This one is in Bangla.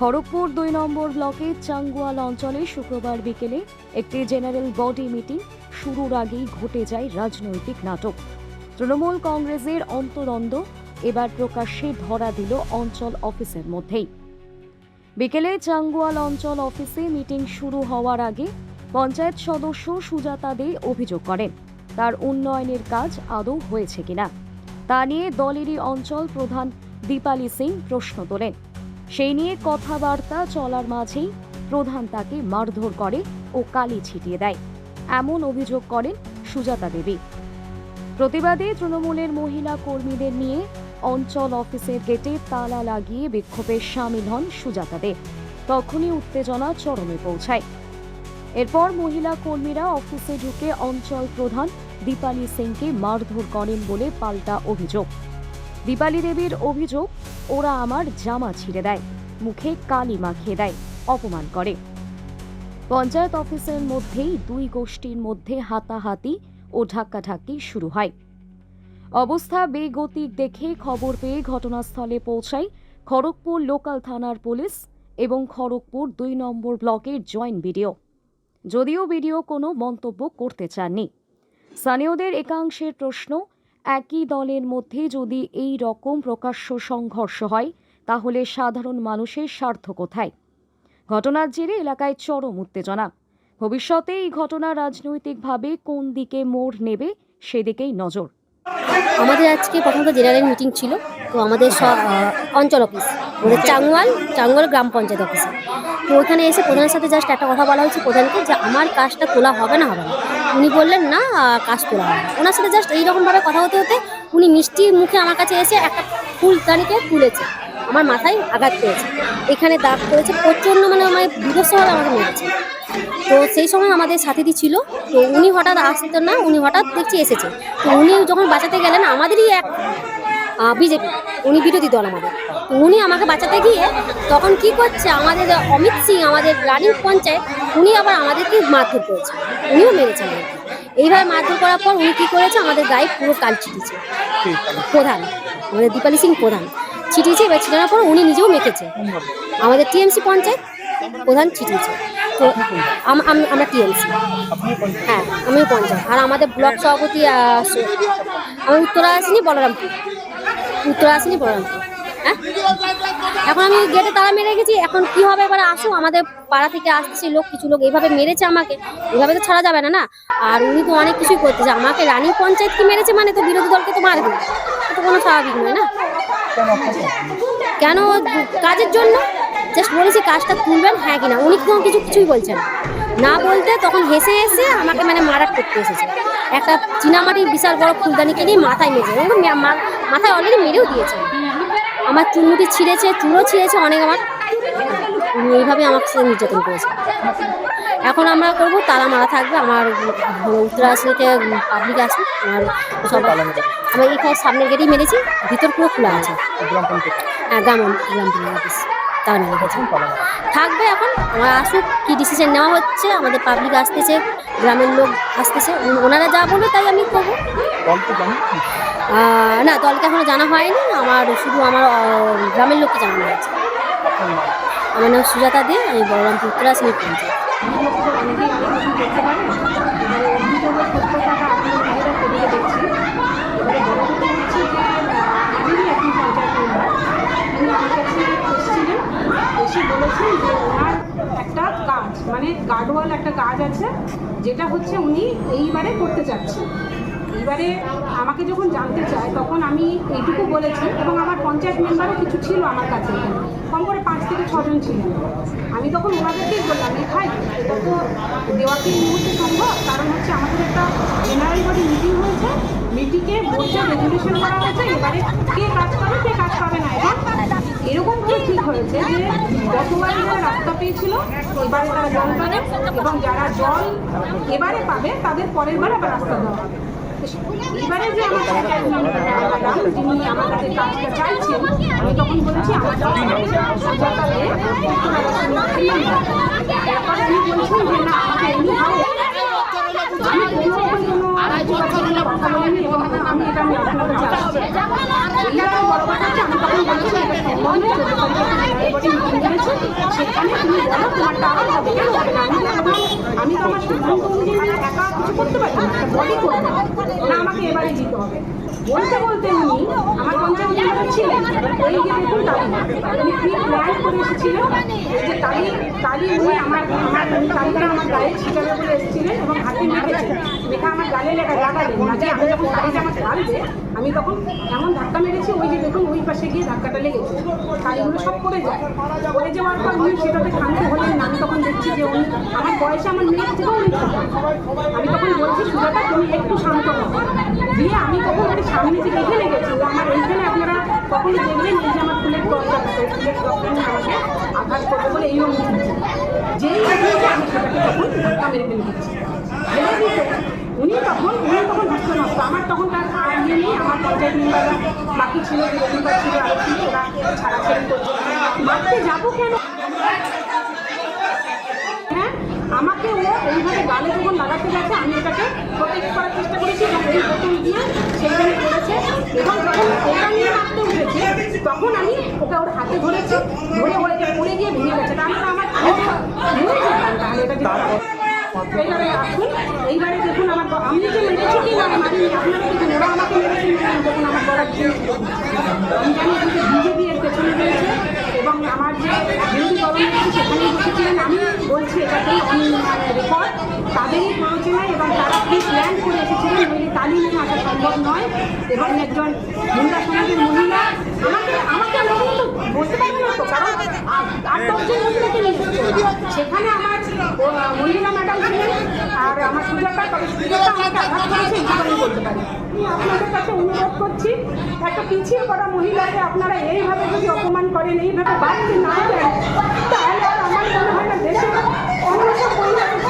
খড়গপুর দুই নম্বর ব্লকের চাঙ্গুয়াল অঞ্চলে শুক্রবার বিকেলে একটি জেনারেল বডি মিটিং শুরুর আগেই ঘটে যায় রাজনৈতিক নাটক। তৃণমূল কংগ্রেসের অন্তরন্দ এবার প্রকাশ্যে ধরা দিল অঞ্চল অফিসের মধ্যেই। বিকেলে চাঙ্গুয়াল অঞ্চল অফিসে মিটিং শুরু হওয়ার আগে পঞ্চায়েত সদস্য সুজাতা দে অভিযোগ করেন, তার উন্নয়নের কাজ আদৌ হয়েছে কিনা? তা নিয়ে দলেরই অঞ্চল প্রধান দীপালি সিং প্রশ্ন তোলেন। সেই নিয়ে কথাবার্তা চলার মাঝেই প্রধান তাকে মারধর করে ও কালি ছিটিয়ে দেয়। এমন অভিযোগ করেন সুজাতা দেবী। প্রতিবাদে তৃণমূলের মহিলা কর্মীদের নিয়ে অঞ্চল অফিসের গেটে তালা লাগিয়ে বিক্ষোভে সামিল হন সুজাতা দে তখনই উত্তেজনা চরমে পৌঁছায়। এরপর মহিলা কর্মীরা অফিসে ঢুকে অঞ্চল প্রধান দীপালি সিংকে মারধর করেন বলে পাল্টা অভিযোগ। দীপালি দেবীর অভিযোগ, ওরা আমার জামা ছিঁড়ে দেয়, মুখে কালি মাখিয়ে দেয়, অপমান করে। পঞ্চায়েত অফিসের মধ্যেই দুই গোষ্ঠীর মধ্যে হাতাহাতি ও ধাক্কাধাক্কি শুরু হয়। অবস্থা বেগতিক দেখে খবর পেয়ে ঘটনাস্থলে পৌঁছায় খড়গপুর লোকাল থানার পুলিশ এবং খড়গপুর দুই নম্বর ব্লকের জয়েন্ট বিডিও। যদিও বিডিও কোনো মন্তব্য করতে চাননি। স্থানীয়দের একাংশের প্রশ্ন একই দলের মধ্যে যদি এই রকম প্রকাশ্য সংঘর্ষ হয়, তাহলে সাধারণ মানুষের স্বার্থ কোথায়? ঘটনার জেরে এলাকায় চরম উত্তেজনা। ভবিষ্যতে এই ঘটনা রাজনৈতিকভাবে কোন দিকে মোড় নেবে, সেদিকেই নজর। আমাদের আজকে প্রথমত জেনারেল মিটিং ছিল। তো আমাদের অঞ্চল অফিস আমাদের চাঙ্গুয়াল চাঙ্গুয়াল গ্রাম পঞ্চায়েত অফিসে তো ওখানে এসে প্রধানের সাথে জাস্ট একটা কথা বলা হয়েছে প্রধানকে যে আমার কাজটা তোলা হবে না হবে না। উনি বললেন, না, কাজ তোলা হবে না। ওনার সাথে জাস্ট এইরকমভাবে কথা হতে হতে উনি মিষ্টি মুখে আমার কাছে এসে একটা ফুলদানিকে তুলেছে। আমার মাথায় আঘাত পেয়েছে। এখানে দাগ করেছে প্রচণ্ড মানে আমার বিভৎসভাবে আমাকে মেরেছে। তো সেই সময় আমাদের সাথীটি ছিল, তো উনি হঠাৎ আসতেন না, উনি হঠাৎ দেখছি এসেছে। তো উনি যখন বাঁচাতে গেলেন, আমাদেরই এক বিজেপি, উনি বিরোধী দল আমাদের। উনি আমাকে বাঁচাতে গিয়ে তখন কি করছে, আমাদের অমিত সিং, আমাদের রানিং পঞ্চায়েত, উনি আবার আমাদেরকে মারধর করেছে। উনিও মেরেছেন। এইভাবে মারধর করার পর উনি কী করেছে, আমাদের গায়ে পুরো কাল ছিটিয়েছে। প্রধান, আমাদের দীপালি সিং প্রধান ছিটিয়েছে, এবার ছিটানোর পর উনি নিজেও মেখেছে। আমাদের টিএমসি পঞ্চায়েত প্রধান ছিটিয়েছে। আমরা টিএমসি। হ্যাঁ আমিও পঞ্চায়েত। আর আমাদের ব্লক সভাপতি আমি উত্তরা আসিনি, বলরামপুর। উত্তরা আসেনি বলরামপুর হ্যাঁ? এখন আমি গেটে তালা মেরে গেছি এখন কি হবে এবার আসো আমাদের পাড়া থেকে আসছে লোক, কিছু লোক এইভাবে মেরেছে আমাকে এইভাবে তো ছাড়া যাবে না না? আর উনি তো অনেক কিছুই করতেছে, আমাকে রানী পঞ্চায়েত কি মেরেছে মানে তো বিরোধী দলকে তো মারবে তো কোনো স্বাভাবিক নয়, না? কেন কাজের জন্য? জাস্ট বলেছি কাজটা তুলবেন হ্যাঁ কিনা উনি কোনো কিছু কিছুই বলছেন না। বলতে তখন হেসে হেসে আমাকে মানে মারাট করতে এসেছে। একটা চীনামাটির বিশাল বড় ফুলদানিকে নিয়ে মাথায় মেরেছে এবং মা- মা- মাথায় অলরেডি মেরেও দিয়েছে। আমার চুনমুটি ছিঁড়েছে চুলও ছিঁড়েছে অনেক আমার এইভাবে আমাকে সে নির্যাতন করেছে। এখন আমরা করব তালা মারা থাকবে আমার উত্তরাশ্রীতে পাবলিক আছে আমার সব আমার এখানে সামনের গেটেই মেরেছি ভিতর পুরো খোলা আছে। হ্যাঁ গ্রাম গ্রাম অফিস তারা মেরে গেছে থাকবে এখন। আমার আসুক কি ডিসিশন নেওয়া হচ্ছে আমাদের পাবলিক আসতেছে গ্রামের লোক আসতেছে। ওনারা যা বলবে তাই আমি করব। না দলকে এখনও জানা হয়নি। আমার শুধু আমার গ্রামের লোককে জানানো হয়েছে। আমার নাম সুজাতা দে আমি বলরামপুর উত্তরাশ্রী পঞ্চায়েত এসে বলেছেন যে ওনার একটা কাজ মানে গার্ডওয়াল একটা আছে যেটা হচ্ছে উনি এইবারে করতে চাচ্ছেন। এইবারে আমাকে যখন জানতে চায়, তখন আমি এইটুকু বলেছি এবং আমার পঞ্চায়েত মেম্বারও কিছু ছিল আমার কাছে। কম করে পাঁচ থেকে ছজন ছিলেন। আমি তখন ওনাদেরকেই বললাম লেখাই ভাই, এটা তো দেওয়া কি এই মুহূর্তে সম্ভব? কারণ হচ্ছে আমাদের একটা জেনারেল বডি মিটিং হয়েছে। মিটিংয়ে বসে রেজলিউশন করা হয়েছে এবারে কে কাজ পাবে কে কাজ পাবে না? এবং এরকম করে ঠিক হয়েছে যে গতবারে যারা রাস্তা পেয়েছিল এবারে তারা জল পাবে এবং যারা জল এবারে পাবে তাদের পরের বার আবার রাস্তা দেওয়া হবে। এবারে যে আমার ম্যাডাম যিনি আমার কাছে কাজটা চাইছেন আমি তখন বলেছি আমার সুজাতা দে, তারপর উনি বলছেন যে না আমাকে এমনি ভাবে আমি কোনো রকম কোনো কথা বলিনি এবং আমি এটা আমি আপনাকে চাচ্ছি এইটা বড় কথা হচ্ছে আমি তখন বলেছি এটা সম্বন্ধে চোদ্দ তারিখে একটা আমি বলতে বলতে উনি আমার পঞ্চায়েত ছিলেন। ওই যে দেখুন তালি উনি কি প্ল্যান করে এসেছিল যে তালি তালি উনি আমার আমার তালিটা আমার গায়ে ছিটাবে বলে এসেছিলেন এবং হাতে মেখেছেন মেখা আমার গালে লেখা লাগালেন যে আমি যখন তালিটা আমার ঢালবে আমি তখন এমন ধাক্কা মেরেছি, ওই যে দেখুন, ওই পাশে গিয়ে ধাক্কাটা লেগেছে। তালিগুলো সব পড়ে যায়। পড়ে যাওয়ার পর উনি সেটাতে শান্ত হলেন না, আমি তখন দেখছি যে উনি আমার বয়সে আমার মেয়ের থেকেও উনি আমি তখন বলছি, সুজাতা, তুমি একটু শান্ত হও। দিয়ে আমি তখন ওর সামনে থেকে এখানে গেছি আমার এইখানে আপনারা কখনো দেখবেন এই যে আমার আমাকে আঘাত করবে বলে এইরকম উঠেছে। যেই তখন ধাক্কা মেরে দিচ্ছি উনি তখন উনি তখন হাসতে নষ্ট আমার তখন তার ইয়ে নেই আমার বাকি ছিল পার্টি ছিল আরও ছিল ওরা ছাড়াছাড়ি করছে মারতে যাব কেন হ্যাঁ আমাকে ও এইভাবে গালে যখন লাগাতে গেছে, আমি এটাকে প্রোটেক্ট করার চেষ্টা করেছি এবং এই বোতল দিয়ে সেইখানে করেছে এবং যখন নিয়ে তখন আমি ওকে ওর হাতে ধরেছি ধরে ওর পড়ে গিয়ে ভেঙে গেছে তারপরে আমার এইবারে আসুন এইবারে দেখুন আমার আমি যে মেরেছি কি না মারিনি আপনারা দেখুন ওরা আমাকে মেরেছে দেখুন আমার দিয়ে আমি জানি যে বিজেপি এর পেছনে রয়েছে এবং আমার যে বিরোধী দল রয়েছে সেখানে বসেছিলেন। আমি বলছি রেকর্ড। তাদেরই প্ররোচনা এবং তারা কি প্ল্যান করে সম্ভব নয় এবং একজন হিন্দা সমাজের মহিলা আমাকে আমাকে আমার মতো বসতে পারবে না সেখানে আমার মহিলা ম্যাডাম ছিলেন আর আমার সুজাতা, তবে করেছে আমি আপনাদের কাছে অনুরোধ করছি একটা পিছিয়ে পড়া মহিলাকে আপনারা এইভাবে যদি অপমান করেন, এইভাবে বাড়িতে না দেন তাহলে আমার মনে হয় না দেশের অন্য সব মহিলাদের